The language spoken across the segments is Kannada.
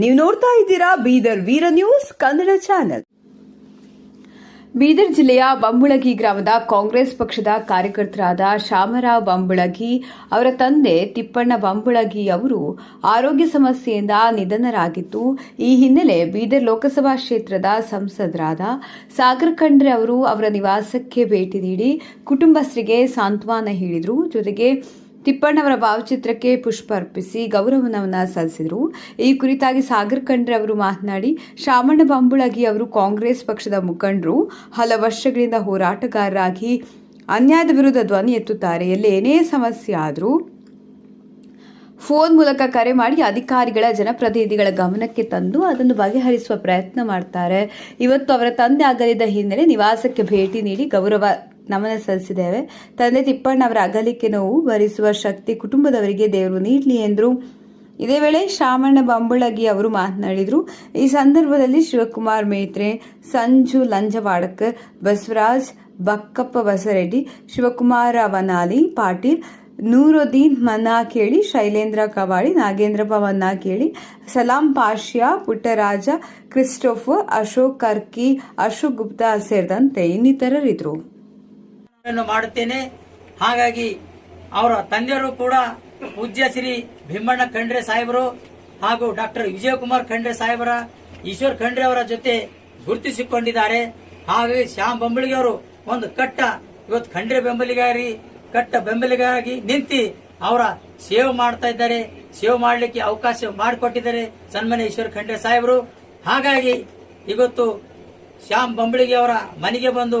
ನೀವು ನೋಡ್ತಾ ಇದ್ದೀರಾ ಬೀದರ್ ವೀರ ನ್ಯೂಸ್ ಕನ್ನಡ ಚಾನೆಲ್. ಬೀದರ್ ಜಿಲ್ಲೆಯ ಬಂಬುಳಗಿ ಗ್ರಾಮದ ಕಾಂಗ್ರೆಸ್ ಪಕ್ಷದ ಕಾರ್ಯಕರ್ತರಾದ ಶಾಮರಾವ್ ಬಂಬುಳಗಿ ಅವರ ತಂದೆ ತಿಪ್ಪಣ್ಣ ಬಂಬುಳಗಿ ಅವರು ಆರೋಗ್ಯ ಸಮಸ್ಯೆಯಿಂದ ನಿಧನರಾಗಿದ್ದು, ಈ ಹಿನ್ನೆಲೆ ಬೀದರ್ ಲೋಕಸಭಾ ಕ್ಷೇತ್ರದ ಸಂಸದರಾದ ಸಾಗರ್ ಖಂಡ್ರೆ ಅವರು ಅವರ ನಿವಾಸಕ್ಕೆ ಭೇಟಿ ನೀಡಿ ಕುಟುಂಬಸ್ಥರಿಗೆ ಸಾಂತ್ವನ ಹೇಳಿದರು. ಜೊತೆಗೆ ತಿಪ್ಪಣ್ಣವರ ಭಾವಚಿತ್ರಕ್ಕೆ ಪುಷ್ಪ ಅರ್ಪಿಸಿ ಗೌರವನವನ್ನು ಸಲ್ಲಿಸಿದರು. ಈ ಕುರಿತಾಗಿ ಸಾಗರ್ ಖಂಡ್ರೆ ಅವರು ಮಾತನಾಡಿ ಶಾಮಣ್ಣ ಬಂಬುಳಗಿ ಅವರು ಕಾಂಗ್ರೆಸ್ ಪಕ್ಷದ ಮುಖಂಡರು. ಹಲ ವರ್ಷಗಳಿಂದ ಹೋರಾಟಗಾರರಾಗಿ ಅನ್ಯಾಯದ ವಿರುದ್ಧ ಧ್ವನಿ ಎತ್ತುತ್ತಾರೆ. ಎಲ್ಲಿ ಏನೇ ಸಮಸ್ಯೆ ಆದರೂ ಫೋನ್ ಮೂಲಕ ಕರೆ ಮಾಡಿ ಅಧಿಕಾರಿಗಳ ಜನಪ್ರತಿನಿಧಿಗಳ ಗಮನಕ್ಕೆ ತಂದು ಅದನ್ನು ಬಗೆಹರಿಸುವ ಪ್ರಯತ್ನ ಮಾಡ್ತಾರೆ. ಇವತ್ತು ಅವರ ತಂದೆ ಅಗಲಿದ ಹಿನ್ನೆಲೆ ನಿವಾಸಕ್ಕೆ ಭೇಟಿ ನೀಡಿ ಗೌರವ ನಮನ ಸಲ್ಲಿಸಿದ್ದೇವೆ. ತಂದೆ ತಿಪ್ಪಣ್ಣ ಅವರ ಅಗಲಿಕೆ ನೋವು ಭರಿಸುವ ಶಕ್ತಿ ಕುಟುಂಬದವರಿಗೆ ದೇವರು ನೀಡಲಿ ಎಂದರು. ಇದೇ ವೇಳೆ ಶಾಮಣ್ಣ ಬಂಬುಳಗಿ ಅವರು ಮಾತನಾಡಿದರು. ಈ ಸಂದರ್ಭದಲ್ಲಿ ಶಿವಕುಮಾರ್ ಮೇತ್ರೆ, ಸಂಜು ಲಂಜವಾಡ್ಕರ್, ಬಸವರಾಜ್ ಬಕ್ಕಪ್ಪ ಬಸರೆಡ್ಡಿ, ಶಿವಕುಮಾರ ವನಾಲಿ ಪಾಟೀಲ್, ನೂರುದ್ದೀನ್ ಮನ್ನಾಕೇಳಿ, ಶೈಲೇಂದ್ರ ಕವಾಡಿ ನಾಗೇಂದ್ರಪ್ಪ ಮನ್ನಾಕೇಳಿ ಸಲಾಂ ಪಾಷ್ಯಾ ಪುಟ್ಟರಾಜ, ಕ್ರಿಸ್ಟೋಫರ್, ಅಶೋಕ್ ಕರ್ಕಿ, ಅಶೋಕ್ ಗುಪ್ತಾ ಸೇರಿದಂತೆ ಇನ್ನಿತರರಿದ್ದರು. ಮಾಡುತ್ತೇನೆ. ಹಾಗಾಗಿ ಅವರ ತಂದೆಯರು ಕೂಡ ಪೂಜ್ಯ ಶ್ರೀ ಭೀಮಣ್ಣ ಖಂಡ್ರೆ ಸಾಹೇಬರು ಹಾಗೂ ಡಾಕ್ಟರ್ ವಿಜಯಕುಮಾರ್ ಖಂಡ್ರೆ ಸಾಹೇಬರ, ಈಶ್ವರ್ ಖಂಡ್ರೆ ಅವರ ಜೊತೆ ಗುರುತಿಸಿಕೊಂಡಿದ್ದಾರೆ. ಹಾಗಾಗಿ ಶ್ಯಾಮ್ ಬೊಂಬಳಿಗೆ ಅವರು ಒಂದು ಕಟ್ಟ, ಇವತ್ತು ಖಂಡ್ರೆ ಬೆಂಬಲಿಗಾರಿ, ಕಟ್ಟ ಬೆಂಬಲಿಗರಾಗಿ ನಿಂತಿ ಅವರ ಸೇವೆ ಮಾಡ್ತಾ ಇದ್ದಾರೆ. ಸೇವೆ ಮಾಡಲಿಕ್ಕೆ ಅವಕಾಶ ಮಾಡಿಕೊಟ್ಟಿದ್ದಾರೆ ಸನ್ಮಾನ್ಯ ಈಶ್ವರ್ ಖಂಡ್ರೆ ಸಾಹೇಬರು. ಹಾಗಾಗಿ ಇವತ್ತು ಶ್ಯಾಮ್ ಬೊಂಬಳಿಗೆ ಅವರ ಮನೆಗೆ ಬಂದು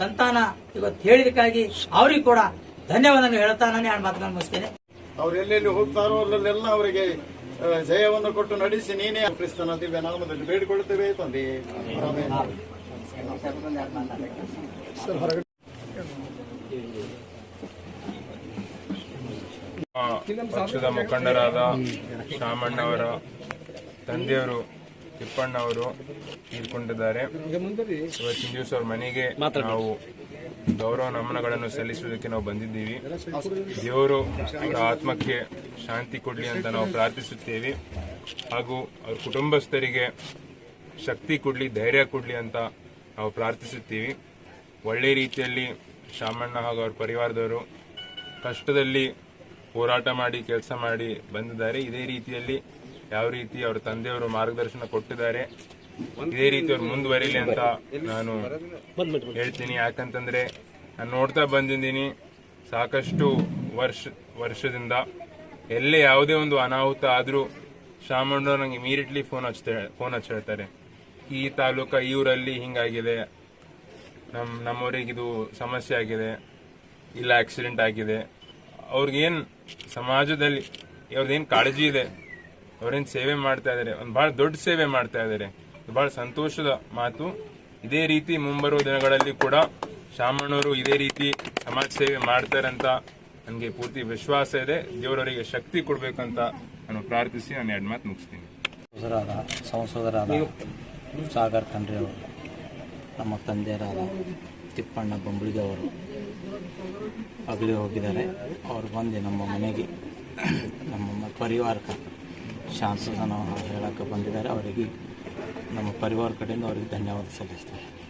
ಸಂತಾನ ಇವತ್ತು ಹೇಳಿದಕ್ಕಾಗಿ ಅವ್ರಿಗೆ ಕೂಡ ಧನ್ಯವಾದ ಹೇಳ್ತಾ ನಾನು ಎರಡು ಮಾತುಗಳನ್ನು ಮುಗಿಸ್ತೇನೆ. ಅವ್ರು ಎಲ್ಲೆಲ್ಲಿ ಹೋಗ್ತಾರೋ ಅಲ್ಲೆಲ್ಲ ಅವರಿಗೆ ಜಯವನ್ನು ಕೊಟ್ಟು ನಡೆಸಿ ನೀನೇ ಕ್ರಿಸ್ತನ ದಿವ್ಯ ನಾಮದಲ್ಲಿ ಬೇಡಿಕೊಳ್ಳುತ್ತೇವೆ ತಂದೆ. ಪಕ್ಷದ ಮುಖಂಡರಾದ ಶಾಮಣ್ಣವರ ತಂದೆಯವರು ತಿಪ್ಪಣ್ಣವರು ತೀರ್ಕೊಂಡಿದ್ದಾರೆ. ಇವತ್ತಿನ ದಿವಸ ಅವ್ರ ಮನೆಗೆ ನಾವು ಗೌರವ ನಮನಗಳನ್ನು ಸಲ್ಲಿಸುವುದಕ್ಕೆ ನಾವು ಬಂದಿದ್ದೀವಿ. ದೇವರು ಅವರ ಆತ್ಮಕ್ಕೆ ಶಾಂತಿ ಕೊಡಲಿ ಅಂತ ನಾವು ಪ್ರಾರ್ಥಿಸುತ್ತೇವೆ. ಹಾಗೂ ಅವ್ರ ಕುಟುಂಬಸ್ಥರಿಗೆ ಶಕ್ತಿ ಕೊಡಲಿ, ಧೈರ್ಯ ಕೊಡಲಿ ಅಂತ ನಾವು ಪ್ರಾರ್ಥಿಸುತ್ತೀವಿ. ಒಳ್ಳೆ ರೀತಿಯಲ್ಲಿ ಶಾಮಣ್ಣ ಹಾಗೂ ಅವ್ರ ಪರಿವಾರದವರು ಕಷ್ಟದಲ್ಲಿ ಹೋರಾಟ ಮಾಡಿ, ಕೆಲಸ ಮಾಡಿ ಬಂದಿದ್ದಾರೆ. ಇದೇ ರೀತಿಯಲ್ಲಿ ಯಾವ ರೀತಿ ಅವ್ರ ತಂದೆಯವರು ಮಾರ್ಗದರ್ಶನ ಕೊಟ್ಟಿದ್ದಾರೆ, ಇದೇ ರೀತಿ ಅವ್ರು ಮುಂದುವರಿಲಿ ಅಂತ ನಾನು ಹೇಳ್ತೀನಿ. ಯಾಕಂತಂದ್ರೆ ನಾನು ನೋಡ್ತಾ ಬಂದಿದ್ದೀನಿ, ಸಾಕಷ್ಟು ವರ್ಷ, ವರ್ಷದಿಂದ ಎಲ್ಲೇ ಯಾವುದೇ ಒಂದು ಅನಾಹುತ ಆದರೂ ಶಾಮಣ್ಣವ್ರು ನಂಗೆ ಇಮಿಡಿಯೇಟ್ಲಿ ಫೋನ್ ಹಚ್ತಾ ಫೋನ್ ಹಚ್ಚಿ ಹೇಳ್ತಾರೆ. ಈ ತಾಲೂಕ, ಈ ಊರಲ್ಲಿ ಹಿಂಗಾಗಿದೆ ನಮ್ಮ ನಮ್ಮವ್ರಿಗೆ ಇದು ಸಮಸ್ಯೆ ಆಗಿದೆ, ಇಲ್ಲ ಆಕ್ಸಿಡೆಂಟ್ ಆಗಿದೆ. ಅವ್ರಿಗೇನು ಸಮಾಜದಲ್ಲಿ ಅವ್ರದ್ದೇನು ಕಾಳಜಿ ಇದೆ ಅವ್ರೇನ್ ಸೇವೆ ಮಾಡ್ತಾ ಇದಾರೆ ಒಂದು ಬಹಳ ದೊಡ್ಡ ಸೇವೆ ಮಾಡ್ತಾ ಇದಾರೆ ಇದು ಬಹಳ ಸಂತೋಷದ ಮಾತು. ಇದೇ ರೀತಿ ಮುಂಬರುವ ದಿನಗಳಲ್ಲಿ ಕೂಡ ಶಾಮಣ್ಣವರು ಇದೇ ರೀತಿ ಸಮಾಜ ಸೇವೆ ಮಾಡ್ತಾರಂತ ನನಗೆ ಪೂರ್ತಿ ವಿಶ್ವಾಸ ಇದೆ. ದೇವರವರಿಗೆ ಶಕ್ತಿ ಕೊಡಬೇಕಂತ ನಾನು ಪ್ರಾರ್ಥಿಸಿ ನಾನು ಎರಡು ಮಾತು ಮುಗಿಸ್ತೀನಿ. ಸಂಸದರಾದ ಸಾಗರ್ ಖಂಡ್ರೆ ಅವರು, ನಮ್ಮ ತಂದೆಯರಾದ ತಿಪ್ಪಣ್ಣ ಬೊಂಬಳಿಗೆ ಅವರು ಅಗಲಿ ಹೋಗಿದ್ದಾರೆ. ಅವರು ಬಂದು ನಮ್ಮ ಮನೆಗೆ, ನಮ್ಮ ಮ- ಶಾಂತನ ಹೇಳಕ್ಕೆ ಬಂದಿದ್ದಾರೆ. ಅವರಿಗೆ ನಮ್ಮ ಪರಿವಾರ ಕಡೆಯಿಂದ ಅವರಿಗೆ ಧನ್ಯವಾದ ಸಲ್ಲಿಸ್ತೇವೆ